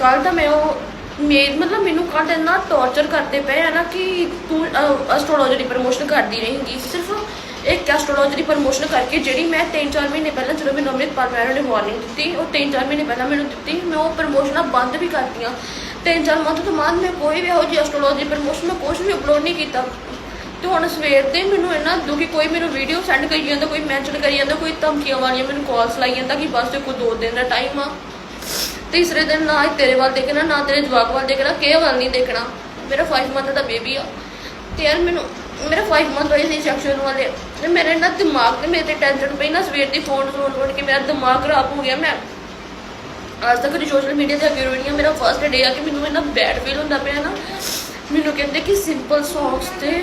ਕੱਲ ਤਾਂ ਮੈਂ ਉਹ ਮੇ ਮਤਲਬ ਮੈਨੂੰ ਕੱਲ ਇੰਨਾ ਟੌਰਚਰ ਕਰਦੇ ਪਏ ਆ ਨਾ ਕਿ ਤੂੰ ਐਸਟ੍ਰੋਲੋਜੀ ਦੀ ਪ੍ਰਮੋਸ਼ਨ ਕਰਦੀ ਰਹੇਂਗੀ। ਸਿਰਫ ਇੱਕ ਐਸਟ੍ਰੋਲੋਜੀ ਦੀ ਪ੍ਰਮੋਸ਼ਨ ਕਰਕੇ ਜਿਹੜੀ ਮੈਂ 3-4 ਮਹੀਨੇ ਪਹਿਲਾਂ ਜਦੋਂ ਮੈਨੂੰ ਅੰਮ੍ਰਿਤਪਾਲ ਮੈਡਮ ਨੇ ਵਾਰਨਿੰਗ ਦਿੱਤੀ, ਉਹ 3-4 ਮਹੀਨੇ ਪਹਿਲਾਂ ਮੈਨੂੰ ਦਿੱਤੀ, ਮੈਂ ਉਹ ਪ੍ਰਮੋਸ਼ਨਾਂ ਬੰਦ ਵੀ ਕਰਤੀਆਂ। 3-4 ਮੰਥ ਤੋਂ ਬਾਅਦ ਮੈਂ ਕੋਈ ਵੀ ਇਹੋ ਜਿਹੀ ਐਸਟ੍ਰੋਲੋਜੀ ਪ੍ਰਮੋਸ਼ਨ ਮੈਂ ਕੁਝ ਵੀ ਅਪਲੋਡ ਨਹੀਂ ਕੀਤਾ। ਤੇ ਹੁਣ ਸਵੇਰ ਤੇ ਮੈਨੂੰ ਇੰਨਾ ਦੁਖੀ, ਕੋਈ ਮੈਨੂੰ ਵੀਡੀਓ ਸੈਂਡ ਕਰੀ ਜਾਂਦਾ, ਕੋਈ ਮੈਂਸ਼ਨ ਕਰੀ ਜਾਂਦਾ, ਕੋਈ ਧਮਕੀਆਂ ਵਾਲੀਆਂ ਮੈਨੂੰ ਕਾਲਸ ਲਾਈ ਜਾਂਦਾ ਕਿ ਬਸ ਤੇ ਕੋਈ ਦੋ ਦਿਨ ਦਾ ਟਾਈਮ ਆ। ਤੀਸਰੇ ਦਿਨ ਨਾ ਹੀ ਤੇਰੇ ਵੱਲ ਦੇਖਣਾ, ਨਾ ਤੇਰੇ ਜਵਾਕ ਵੱਲ ਦੇਖਣਾ ਕਿਹ ਵੱਲ ਨਹੀਂ ਦੇਖਣਾ। ਮੇਰਾ 5 ਮੰਥ ਦਾ ਬੇਬੀ ਆ। ਤੇ ਯਾਰ ਮੈਨੂੰ, ਮੇਰਾ 5 ਮੰਥ ਹੋਏ ਸੀ ਸੈਕਸ਼ਨ ਵਾਲੇ। ਤੇ ਮੇਰੇ ਨਾ ਦਿਮਾਗ ਤੇ ਮੇਰੇ ਤੇ ਟੈਨਸ਼ਨ ਪਈ ਨਾ, ਸਵੇਰ ਦੀ ਫੋਨ ਫੋਨ ਫੋਨ ਕੇ ਮੇਰਾ ਦਿਮਾਗ ਖਰਾਬ ਹੋ ਗਿਆ। ਮੈਂ ਅੱਜ ਤੱਕ ਦੀ ਸੋਸ਼ਲ ਮੀਡੀਆ ਤੇ ਅੱਗੇ ਰੋਣੀ ਆ। ਮੇਰਾ ਫਰਸਟ ਡੇ ਆ ਕਿ ਮੈਨੂੰ ਇੰਨਾ ਬੈਡ ਫੀਲ ਹੁੰਦਾ ਪਿਆ ਨਾ। ਮੈਨੂੰ ਕਹਿੰਦੇ ਕਿ ਸਿੰਪਲ ਸੌਂਗਸ ਤੇ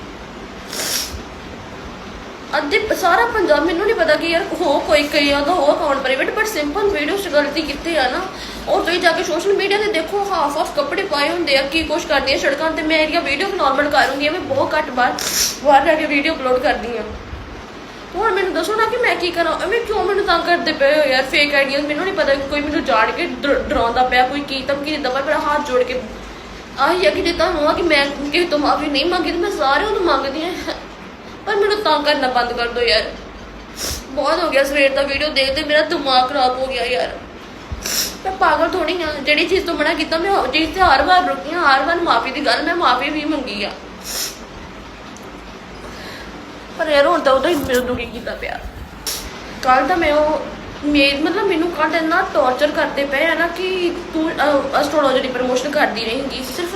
ਅੱਧੇ ਸਾਰਾ ਪੰਜਾਬ ਮੈਨੂੰ ਨਹੀਂ ਪਤਾ ਕਿ ਯਾਰ ਹੋ ਕੋਈ ਕਈ ਉਹਦਾ ਹੋ account private but simple video 'ਚ ਗਲਤੀ ਕੀਤੀ ਆ ਨਾ। ਉਹ ਤੁਸੀਂ ਜਾ ਕੇ ਸੋਸ਼ਲ ਮੀਡੀਆ ਤੇ ਦੇਖੋ ਹਾਫ ਆਫ ਕੱਪੜੇ ਪਾਏ ਹੁੰਦੇ ਆ, ਕੀ ਕੁਛ ਕਰਦੀ ਆ ਸੜਕਾਂ ਤੇ। ਮੈਂ ਇਹਦੀਆਂ ਵੀਡੀਓ ਨਾਰਮਲ ਕਰੂੰਗੀ ਮੈਂ ਬਹੁਤ ਘੱਟ ਬਾਰ ਬਾਹਰ ਜਾ ਕੇ ਵੀਡੀਓ ਅਪਲੋਡ ਕਰਦੀ ਆ। ਹੁਣ ਮੈਨੂੰ ਦੱਸੋ ਨਾ ਕਿ ਮੈਂ ਕੀ ਕਰਾਂ? ਐਵੇਂ ਕਿਉਂ ਮੈਨੂੰ ਤੰਗ ਕਰਦੇ ਪਏ ਹੋ ਯਾਰ ਫੇਕ ਆਈਡੀਆਂ ਮੈਨੂੰ ਨਹੀਂ ਪਤਾ ਕੋਈ ਮੈਨੂੰ ਜਾਣ ਕੇ ਡਰ- ਡਰਾਉਂਦਾ ਪਿਆ, ਕੋਈ ਕੀ ਧਮਕੀ ਦਿੰਦਾ ਪਿਆ, ਮੇਰਾ ਹੱਥ ਜੋੜ ਕੇ। ਆਹੀ ਆ ਕਿ ਜੇ ਤੁਹਾਨੂੰ ਆ ਕਿ ਮੈਂ ਕਿਸੇ ਤੋਂ ਮਾਫੀ ਨਹੀਂ ਮੰਗੀ, ਤੇ ਮੈਂ ਸਾਰਿਆਂ ਤੋਂ ਮੰਗਦੀ ਆ। ਪਰ ਮੈਨੂੰ ਤੰਗ ਕਰਨਾ ਬੰਦ ਕਰ ਦਿਓ ਯਾਰ। ਬਹੁਤ ਹੋ ਗਿਆ ਸਵੇਰ ਦਾ ਵੀਡੀਓ ਦੇਖਦੇ ਮੇਰਾ ਦਿਮਾਗ ਖਰਾਬ ਹੋ ਗਿਆ ਯਾਰ। ਮੈਂ ਪਾਗਲ ਥੋੜੀ ਆ, ਜਿਹੜੀ ਚੀਜ਼ ਤੋਂ ਮਨਾ ਕੀਤਾ ਮੈਂ ਉਹ ਤੇ ਹਰ ਵਾਰ ਰੁਕੀ ਹਾਂ ਹਰ ਵਾਰ ਮਾਫੀ ਦੀ ਗੱਲ ਮੈਂ ਮਾਫੀ ਵੀ ਮੰਗੀ ਆ। ਪਰ ਯਾਰ ਹੁਣ ਤਾਂ ਉਹਦਾ ਹੀ ਮੇਰੇ ਦੁਖੀ ਕੀਤਾ ਪਿਆ। ਕੱਲ ਤਾਂ ਮੈਂ ਉਹ ਮੇ ਮਤਲਬ ਮੈਨੂੰ ਕੱਲ ਇੰਨਾ ਟੌਰਚਰ ਕਰਦੇ ਪਏ ਆ ਨਾ ਕਿ ਤੂੰ ਐਸਟ੍ਰੋਲੋਜੀ ਦੀ ਪ੍ਰਮੋਸ਼ਨ ਕਰਦੀ ਰਹੇਂਗੀ। ਸਿਰਫ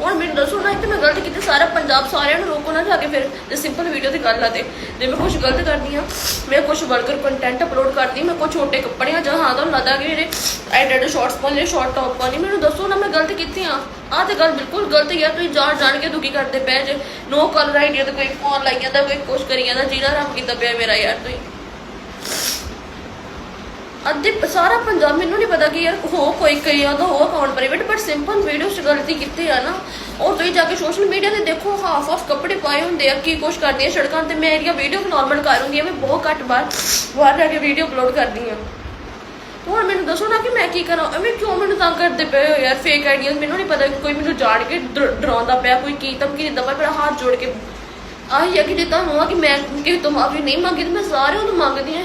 ਹੁਣ ਮੈਨੂੰ ਦੱਸੋ ਨਾ ਕਿ ਮੈਂ ਗਲਤ ਕੀਤੀ, ਸਾਰਾ ਪੰਜਾਬ ਸਾਰਿਆਂ ਨੂੰ ਰੋਕੋ ਨਾ, ਜਾ ਕੇ ਫਿਰ ਜੇ ਸਿੰਪਲ ਵੀਡੀਓ ਦੀ ਗੱਲ ਆ ਤੇ। ਜੇ ਮੈਂ ਕੁਝ ਗਲਤ ਕਰਦੀ ਆ ਮੈਂ ਕੁਝ ਵਲਗਰ ਕੰਟੈਂਟ ਅਪਲੋਡ ਕਰਦੀ, ਮੈਂ ਕੁਝ ਛੋਟੇ ਕੱਪੜੇ ਆ ਜਾਂ ਹਾਂ ਤਾਂ ਲੱਗਦਾ ਕਿ ਜਿਹੜੇ ਐਡਿਟ ਸ਼ਾਰਟਸ ਪਾਉਂਦੇ ਸ਼ਾਰਟ ਟੌਪ ਪਾਉਂਦੀ ਮੈਨੂੰ ਦੱਸੋ ਨਾ, ਮੈਂ ਗਲਤ ਕੀਤੀ ਆ ਆਹ ਤੇ ਗੱਲ ਬਿਲਕੁਲ ਗਲਤ ਹੈ ਤੁਸੀਂ ਜਾਣ ਜਾਣ ਕੇ ਦੁਖੀ ਕਰਦੇ ਪਏ ਜੇ। ਨੋ ਕਲਰ ਆਈਡੀਆ ਤੇ ਕੋਈ ਫੋਨ ਲਾਈ ਜਾਂਦਾ, ਕੋਈ ਕੁਛ ਕਰੀ ਜਾਂਦਾ, ਜਿਹਦਾ ਰੰਗ ਕੀਤਾ ਪਿਆ ਮੇਰਾ ਯਾਰ ਤੁਸੀਂ। ਅੱਧੇ ਸਾਰਾ ਪੰਜਾਬ ਮੈਨੂੰ ਨਹੀਂ ਪਤਾ ਕਿ ਯਾਰ ਹੋ ਕੋਈ ਕਈ ਉਹਦਾ ਹੋ account private but simple video 'ਚ ਗਲਤੀ ਕੀਤੀ ਆ ਨਾ। ਉਹ ਤੁਸੀਂ ਜਾ ਕੇ ਸੋਸ਼ਲ ਮੀਡੀਆ ਤੇ ਦੇਖੋ ਹਾਫ ਆਫ ਕੱਪੜੇ ਪਾਏ ਹੁੰਦੇ ਆ, ਕੀ ਕੁਛ ਕਰਦੀਆਂ ਆ ਸੜਕਾਂ ਤੇ। ਮੈਂ ਇਹਦੀਆਂ ਵੀਡੀਓ ਨਾਰਮਲ ਕਰੂੰਗੀ ਮੈਂ ਬਹੁਤ ਘੱਟ ਵਾਰ ਬਾਹਰ ਜਾ ਕੇ ਵੀਡੀਓ ਅਪਲੋਡ ਕਰਦੀ ਆ। ਹੁਣ ਮੈਨੂੰ ਦੱਸੋ ਨਾ ਕਿ ਮੈਂ ਕੀ ਕਰਾਂ? ਐਵੇਂ ਕਿਉਂ ਮੈਨੂੰ ਤੰਗ ਕਰਦੇ ਪਏ ਹੋ ਯਾਰ? ਫੇਕ ਆਈਡੀਆਂ ਮੈਨੂੰ ਨਹੀਂ ਪਤਾ ਕੋਈ ਮੈਨੂੰ ਜਾਣ ਕੇ ਡਰ- ਡਰਾਉਂਦਾ ਪਿਆ, ਕੋਈ ਕੀ ਧਮਕੀ ਦਿੰਦਾ ਪਿਆ, ਮੇਰਾ ਹੱਥ ਜੋੜ ਕੇ। ਆਹੀ ਆ ਕਿ ਜੇ ਤੁਹਾਨੂੰ ਆ ਕਿ ਮੈਂ ਕਿਸੇ ਤੋਂ ਮਾਫੀ ਨਹੀਂ ਮੰਗੀ, ਤੇ ਮੈਂ ਸਾਰਿਆਂ ਤੋਂ ਮੰਗਦੀ ਆ।